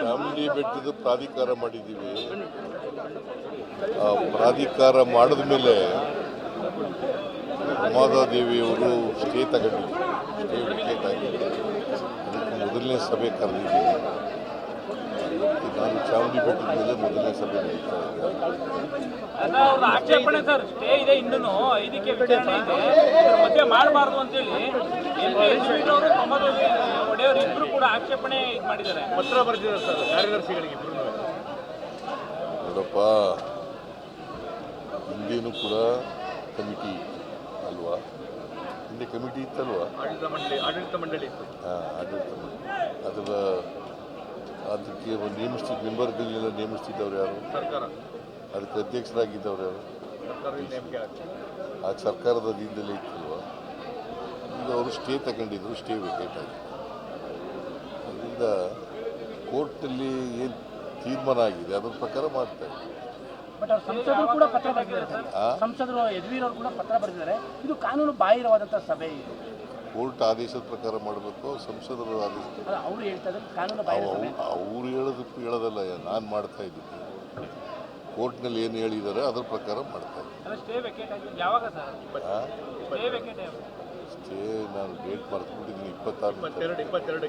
ಚಾಮುಂಡಿ ಬೆಟ್ಟದ ಪ್ರಾಧಿಕಾರ ಮಾಡಿದ್ದೀವಿ. ಆ, ಪ್ರಾಧಿಕಾರ ಮಾಡಿದ ಮೇಲೆ ಉಮಾದೇವಿಯವರು ಸ್ಟೇ ತಗೊಂಡಿದ್ರು. ಸ್ಟೇ ವಿಕೆಟ್ ಮೊದಲನೇ ಸಭೆ ಕರೆದಿದ್ದೀವಿ. ನಾನು ಚಾಮುಂಡಿ ಬೆಟ್ಟದ ಮೇಲೆ ಮೊದಲನೇ ಸಭೆ ನಡೀತಾ ಆಕ್ಷೇಪಣೆ ಸರ್. ಸ್ಟೇ ಇದೆ ಇನ್ನೂ ಇದಕ್ಕೆ ಮಾಡಬಾರ್ದು ಅಂತೇಳಿ. ಕೂಡ ಆಕ್ಷೇಪಣೆ ಮಾಡಿದ್ದಾರೆ. ಪತ್ರ ಬರೆದಿದ್ದಾರೆ ಸರ್ ಕಾರ್ಯದರ್ಶಿಗಳಿಗೆ ನೋಡಪ್ಪ ಹಿಂದೇನು ಕೂಡ ಕಮಿಟಿ ಅಲ್ವಾ? ಹಿಂದೆ ಕಮಿಟಿ ಇತ್ತಲ್ವಾ? ಆಡಳಿತ ಮಂಡಳಿ ಆಡಳಿತ ಮಂಡಳಿ ಇತ್ತು. ಆ, ಆಡಳಿತ ಮಂಡಳಿ. ಅದರ ಅದಕ್ಕೆ ನೇಮಿಸ್ತಿದ್ದ ಮೆಂಬರ್ಗಳನ್ನೆಲ್ಲ ನೇಮಿಸ್ತಿದ್ದವ್ರು ಯಾರು? ಸರ್ಕಾರ. ಅದಕ್ಕೆ ಅಧ್ಯಕ್ಷರಾಗಿದ್ದವ್ರು ಯಾರು? ಆ ಸರ್ಕಾರದ ಅಧೀನದಲ್ಲೇ ಇತ್ತಲ್ವಾ? ಈಗ ಅವರು ಸ್ಟೇ ತಗೊಂಡಿದ್ರು ಸ್ಟೇ ವೇಕೇಟ್ ಆಗಿದೆ. ಅದರಿಂದ ಕೋರ್ಟಲ್ಲಿ ಏನು ತೀರ್ಮಾನ ಆಗಿದೆ? ಅದ್ರ ಪ್ರಕಾರ ಮಾಡ್ತಾ ಸಂಸದರು ಕೂಡ ಪತ್ರ ಬರೆದಿದ್ದಾರೆ. ಸರ್ ಆ? ಸಂಸದರು ಯದುವೀರ್ ಅವರು ಕೂಡ ಪತ್ರ ಬರೆದಿದ್ದಾರೆ. ಇದು ಕಾನೂನು ಬಾಹಿರವಾದಂಥ ಸಭೆ ಇದು. ಕೋರ್ಟ್ ಆದೇಶದ ಪ್ರಕಾರ ಮಾಡಬೇಕು ಸಂಸದರ ಆದೇಶ ಅಲ್ಲ ಅವರು ಹೇಳ್ತಾ ಇದ್ದಾರೆ ಕಾನೂನು ಬಾಹಿರ ಸಭೆ. ಅವ್ರು ಹೇಳೋದಕ್ಕೂ ಹೇಳೋದಲ್ಲ ನಾನು ಮಾಡ್ತಾ ಇದ್ದೀನಿ. ಕೋರ್ಟ್ನಲ್ಲಿ ಏನು ಹೇಳಿದ್ದಾರೆ ಅದ್ರ ಪ್ರಕಾರ ಮಾಡ್ತಾ ಇದ್ದೀನಿ. ಸ್ಟೇ ವೆಕೇಟ್ ಯಾವಾಗ ಸರ್? ಸ್ಟೇ ವೆಕೇಟ್ ಸ್ಟೇ ನಾನು ಡೇಟ್ ಮರ್ತ್ಬಿಟ್ಟಿದ್ದೀನಿ ಇಪ್ಪತ್ತಾರು ಇಪ್ಪತ್ತೆರಡು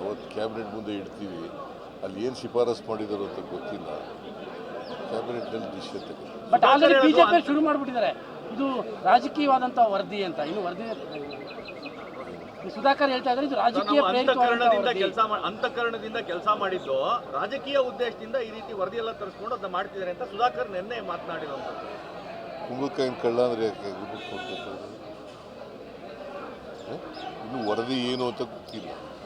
ಅವತ್ತು ಕ್ಯಾಬಿನೆಟ್ ಮುಂದೆ ಇಡ್ತೀವಿ. ಅಲ್ಲಿ ಏನು ಶಿಫಾರಸ್ ಮಾಡಿದರು ಅಂತ ಗೊತ್ತಿಲ್ಲ. ಕ್ಯಾಬಿನೆಟ್ನಲ್ಲಿ ಡಿಸಿಷನ್ ತಗೊಂಡು ಬಟ್ ಆಲ್ರೆಡಿ ಬಿಜೆಪಿ ಶುರು ಮಾಡಿಬಿಟ್ಟಿದ್ದಾರೆ. ಇದು ರಾಜಕೀಯವಾದಂಥ ವರದಿ ಅಂತ. ಇನ್ನು ವರದಿ ಈ ಸುಧಾಕರ್ ಹೇಳ್ತಾ ಇದ್ದಾರೆ ಇದು ರಾಜಕೀಯ ಅಂತಃಕರಣದಿಂದ ಕೆಲಸ ಅಂತಃಕರಣದಿಂದ ಕೆಲಸ ಮಾಡಿದ್ದು ರಾಜಕೀಯ ಉದ್ದೇಶದಿಂದ ಈ ರೀತಿ ವರದಿ ಎಲ್ಲ ತರಿಸ್ಕೊಂಡು ಅದನ್ನ ಮಾಡ್ತಿದ್ದಾರೆ ಅಂತ ಸುಧಾಕರ್ ನಿನ್ನೆ ಮಾತನಾಡಿರುವಂಥದ್ದು ಕುಂಬಳಕಾಯಿನ ಕಳ್ಳ ಅಂದ್ರೆ ಯಾಕೆ ಇನ್ನು ವರದಿ ಏನು ಅಂತ ಗೊತ್ತಿಲ್ಲ.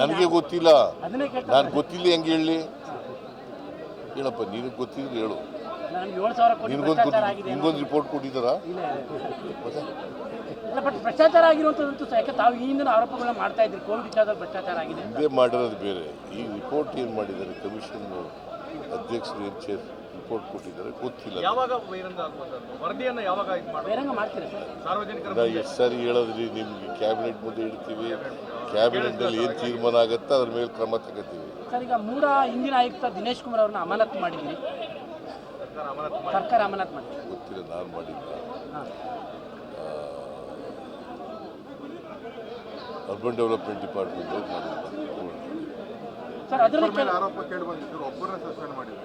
ನನಗೆ ಗೊತ್ತಿಲ್ಲ. ನಾನು ಗೊತ್ತಿಲ್ಲ ಹೆಂಗೆ ಹೇಳಿ? ಹೇಳಪ್ಪ ನಿನಗೆ ಗೊತ್ತಿದ್ರೆ ಹೇಳು. ನಿನಗೊಂದು ನಿಮ್ಗೊಂದು ರಿಪೋರ್ಟ್ ಕೊಟ್ಟಿದ್ದಾರ? ಇಲ್ಲ ಇಲ್ಲ. ಮತ್ತೆ? ಬಟ್ ಭ್ರಷ್ಟಾಚಾರ ಆಗಿರುವಂಥದ್ದು ಸಹ ಯಾಕೆ ತಾವು ಈ ಹಿಂದಿನ ಆರೋಪಗಳನ್ನ ಮಾಡ್ತಾ ಇದ್ರಿ ಕೋವಿಡ್ ವಿಚಾರದಲ್ಲಿ ಭ್ರಷ್ಟಾಚಾರ ಆಗಿದೆ ಅಂತ. ಹಿಂದೆ ಮಾಡಿರೋದು ಬೇರೆ. ಈ ರಿಪೋರ್ಟ್ ಏನು ಮಾಡಿದ್ದಾರೆ? ಕಮಿಷನ್ ಅಧ್ಯಕ್ಷರು ಏನು ಚೇರ್ ರಿಪೋರ್ಟ್ ಕೊಟ್ಟಿದ್ದಾರೆ? ಗೊತ್ತಿಲ್ಲ. ಯಾವಾಗ ವರದಿಯನ್ನು ಯಾವಾಗ ಇದು ಮಾಡ್ಬೋದು ಬಹಿರಂಗ ಮಾಡ್ತೀರಾ ಸರ್? ಸಾರ್ವಜನಿಕರ ನಾ ಎಷ್ಟು ಸಾರಿ ಹೇಳಿದ್ರಿ ನಿಮ್ಗೆ ಕ್ಯಾಬಿನೆಟ್ ಮುಂದೆ ಇಡ್ತೀವಿ. ಕ್ಯಾಬಿನೆಟ್ನಲ್ಲಿ ಏನು ತೀರ್ಮಾನ ಆಗುತ್ತೆ ಅದ್ರ ಮೇಲೆ ಕ್ರಮ ತಗೋತೀವಿ. ಸರ್ ಈಗ ಮೂಡ ಹಿಂದಿನ ಆಯುಕ್ತ ದಿನೇಶ್ ಕುಮಾರ್ ಅವ್ರನ್ನ ಅಮಾನತ್ ಮಾಡಿದ್ವಿ ಸರ್ಕಾರ ಅಮಾನತ್ ಮಾಡಿ ಗೊತ್ತಿಲ್ಲ ನಾನು ಮಾಡಿಲ್ಲ ಹಾಂ. ಅರ್ಬನ್ ಡೆವಲಪ್ಮೆಂಟ್ ಡಿಪಾರ್ಟ್ಮೆಂಟ್ ಸರ್ ಅದರಲ್ಲಿ ಮೇಲೆ ಆರೋಪ ಕೇಳಿ ಬಂದಿದ್ದರು ಒಬ್ಬರನ್ನ ಸಸ್ಪೆಂಡ್ ಮಾಡಿದ್ರು.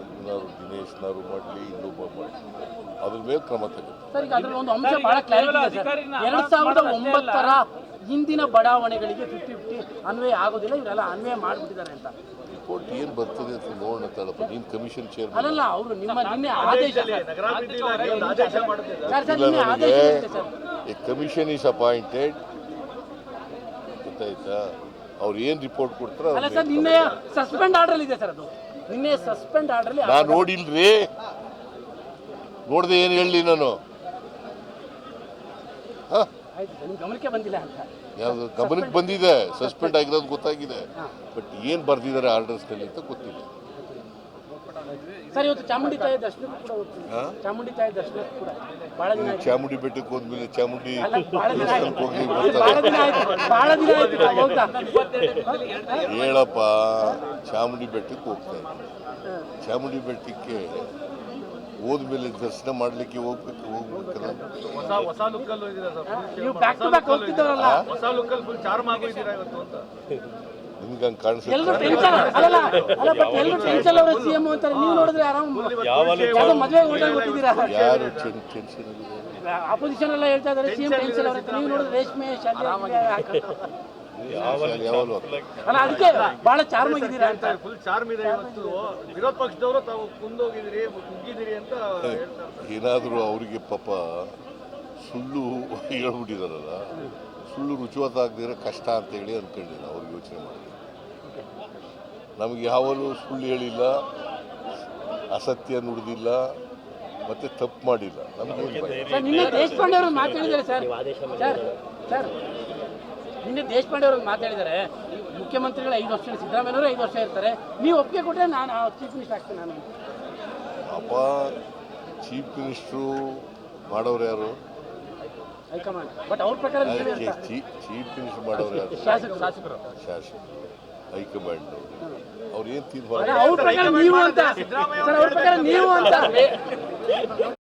ಇನ್ನಾರು ದಿನೇಶ್ನರು ಮಾಡಲಿ ಇನ್ನೊಬ್ಬ ಮಾಡಲಿ. ಅದ್ರ ಮೇಲೆ ಕ್ರಮ ತಗೋತಾರೆ ಸರ್ ಈಗ ಅದ್ರಲ್ಲಿ ಒಂದು ಅಂಶ ಬಹಳ ಕ್ಲಾರಿಟಿ ಇದೆ ಸರ್. ಎರಡ್ ಸಾವಿರದ ಒಂಬತ್ತರ ಹಿಂದಿನ ಬಡಾವಣೆಗಳಿಗೆ ಫಿಫ್ಟಿ ಫಿಫ್ಟಿ ಅನ್ವಯ ಆಗೋದಿಲ್ಲ ಇವರೆಲ್ಲ ಅನ್ವಯ ಮಾಡಿಬಿಟ್ಟಿದ್ದಾರೆ ಅಂತ. ರಿಪೋರ್ಟ್ ಏನು ಬರ್ತದೆ ಅಂತ ನೋಡೋಣ ತಡಪ್ಪ ನೀನು ಕಮಿಷನ್ ಚೇರ್ ಅಲ್ಲಲ್ಲ ಅವರು ನಿಮ್ಮ ನಿನ್ನೆ ಆದೇಶ ಕಮಿಷನ್ ಈಸ್ ಅಪಾಯಿಂಟೆಡ್ ಗೊತ್ತಾಯ್ತಾ? ಅವ್ರು ಏನು ರಿಪೋರ್ಟ್ ಕೊಡ್ತಾರೆ ಅಲ್ಲ ಸರ್ ಮೇಲೆ ನಿನ್ನೆ ಸಸ್ಪೆಂಡ್ ಆರ್ಡರ್ ಇದೆ ಸರ್ ಅದು. ನಿನ್ನೆ ಸಸ್ಪೆಂಡ್ ಆರ್ಡರ್ ನಾ ನೋಡಿಲ್ರಿ. ನೋಡ್ದೆ ಏನು ಹೇಳಲಿ ನಾನು? ಗಮನಕ್ಕೆ ಬಂದಿಲ್ಲ ಅಂತ. ಯಾವುದು ಗಮನಕ್ಕೆ ಬಂದಿದೆ ಸಸ್ಪೆಂಡ್ ಆಗಿರೋದು ಗೊತ್ತಾಗಿದೆ. ಬಟ್ ಏನು ಬರ್ದಿದ್ದಾರೆ ಆರ್ಡರ್ಸ್ನಲ್ಲಿ ಅಂತ ಗೊತ್ತಿಲ್ಲ. ಸರ್ ಇವತ್ತು ಚಾಮುಂಡಿ ತಾಯಿ ದರ್ಶನಕ್ಕೂ ಕೂಡ ಹೋಗ್ತೀನಿ. ಚಾಮುಂಡಿ ತಾಯಿ ದರ್ಶನಕ್ಕೂ ಕೂಡ. ಬಹಳ ದಿನ ಆಯ್ತು. ಚಾಮುಂಡಿ ಬೆಟ್ಟಕ್ಕೆ ಹೋದ್ಮೇಲೆ ಚಾಮುಂಡಿ ಅಲ್ಲ ಬಹಳ ದಿನ ಆಯ್ತು. ಹೋಗಿ ಬಹಳ ದಿನ ಆಯ್ತು. ಬಹಳ ದಿನ ಆಯ್ತು ನಾವು ಹೋಗ್ತಾ. ಹೇಳಪ್ಪ ಚಾಮುಂಡಿ ಬೆಟ್ಟಕ್ಕೆ ಹೋಗ್ತಾ ಇದ್ದೆ. ಚಾಮುಂಡಿ ಬೆಟ್ಟಕ್ಕೆ ಹೋದ್ಮೇಲೆ ದರ್ಶನ ಮಾಡ್ಲಿಕ್ಕೆ ಹೋಗ್ಬೇಕು ಹೋಗ್ಬೇಕಲ್ಲ? ಹೊಸ ಹೊಸ ಲುಕ್ಕಲ್ಲಿ ಇದ್ದೀರಾ ಸರ್. ನೀವು ಬ್ಯಾಕ್ ಟು ಬ್ಯಾಕ್ ಹೋಗ್ತಿದ್ದವರಲ್ಲ. ಹೊಸ ಲುಕ್ಕಲ್ಲಿ ಫುಲ್ ಚಾರ್ಮ್ ಆಗೋಗಿದ್ದೀರಾ ಇವತ್ತು ಅಂತ? ನಿಮ್ಗೆ ಹಂಗೆ ಕಾಣಿಸುತ್ತೆ? ಎಲ್ಲರೂ ಟೆನ್ಷನ್ ಅಲ್ಲಲ್ಲ ಅಲ್ಲ ಬಟ್ ಎಲ್ಲರೂ ಟೆನ್ಷನ್ ಅವರ ಸಿಎಂ ಅಂತಾರೆ. ನೀವು ನೋಡಿದ್ರೆ ಆರಾಮ್ ಯಾವ್ದೋ ಮದುವೆ ಯಾರು ಟೆನ್ಷನ್ ಅಪೋಸಿಷನ್ ಎಲ್ಲ ಹೇಳ್ತಾ ಇದ್ದಾರೆ. ಸಿಎಂ ಟೆನ್ಷನ್ ಅವರ ನೀವು ನೋಡಿದ್ರೆ ರೇಷ್ಮೆ ಶಾಲೆ ಹಾಕೊಂಡು- ಯಾವಾಗಲೂ ಅಲ್ಲ ಅದಕ್ಕೆ ಬಹಳ ಚಾರ್ಮ್ ಆಗಿದ್ದೀರಾ ಅಂತ. ಫುಲ್ ಚಾರ್ಮ್ ಇದೆ ಇವತ್ತು. ವಿರೋಧ ಪಕ್ಷದವರು ತಾವು ಕುಂದೋಗಿದ್ದೀರಿ ಕುಗ್ಗಿದ್ದೀರಿ ಅಂತ ಹೇಳ್ತಾರೆ ಏನಾದರೂ ಅವರಿಗೆ ಪಾಪ ಸುಳ್ಳು ಹೇಳ್ಬಿಟ್ಟಿದಾರಲ್ಲ ಸುಳ್ಳು ರುಚಿವತ್ತಾಗದಿರೋ ಕಷ್ಟ ಅಂತೇಳಿ ಅಂದ್ಕೊಂಡಿಲ್ಲ ಅವ್ರು ಯೋಚನೆ ಮಾಡಿ ನಮಗೆ ಯಾವಲ್ಲೂ ಸುಳ್ಳು ಹೇಳಿಲ್ಲ ಅಸತ್ಯ ನುಡಿದಿಲ್ಲ ಮತ್ತೆ ತಪ್ಪು ಮಾಡಿಲ್ಲ. ನಿನ್ನೆ ದೇಶಪಾಂಡೆ ಅವರು ಮಾತಾಡಿದ್ದಾರೆ ಸರ್. ಸರ್ ಸರ್ ನಿನ್ನೆ ದೇಶಪಾಂಡೆ ಅವರು ಮಾತಾಡಿದ್ದಾರೆ. ಮುಖ್ಯಮಂತ್ರಿಗಳು ಐದು ವರ್ಷ ಸಿದ್ದರಾಮಯ್ಯವರು ಐದು ವರ್ಷ ಇರ್ತಾರೆ. ನೀವು ಒಪ್ಪಿಗೆ ಕೊಟ್ಟರೆ ನಾನು ಚೀಫ್ ಮಿನಿಸ್ಟರ್ ಆಗ್ತೇನೆ ನಾನು. ಅಪ್ಪ ಚೀಫ್ ಮಿನಿಸ್ಟ್ರು ಮಾಡೋರು ಯಾರು? ಹೈಕಮಾಂಡ್. ಬಟ್ ಅವ್ರ ಪ್ರಕಾರ ನೀವೇ ಅಂತ. ಚೀಫ್ ಮಿನಿಸ್ಟರ್ ಮಾಡೋರು ಯಾರು? ಶಾಸಕರು ಶಾಸಕರು. ಶಾಸಕ ಹೈಕಮಾಂಡ್. ಅವ್ರು ಏನು ತೀರ್ಮಾನ ಅವ್ರ ಪ್ರಕಾರ ನೀವು ಅಂತ. ಸರ್ ಅವ್ರ ಪ್ರಕಾರ ನೀವು ಅಂತ.